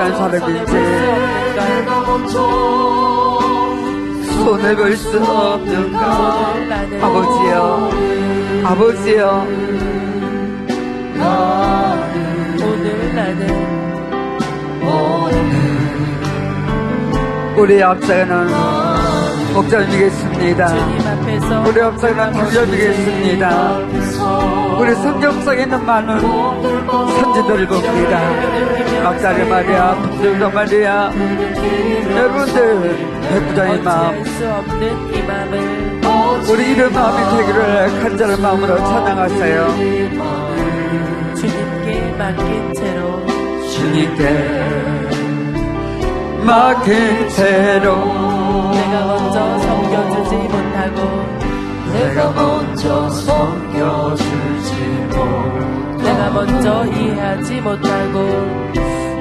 어떤 사람인지. 손을 볼 수 없는가? 아버지여 아버지여. 나는 우리 목자님이겠습니다. 주님 앞에서 우리 앞서가는 장점이겠습니다 우리 성경 속에 있는 많은 선지들을 봅니다. 막다리 마리아 분들도 마리아 여러분들 백부장의 마음. 우리 이런 마음이 되기를 간절한 마음으로 찬양하세요. 주님께 맡긴 채로 주님께 맡긴 채로 내가 먼저 섬겨주지 못하고 내가 먼저 내가 먼저 이해하지 못하고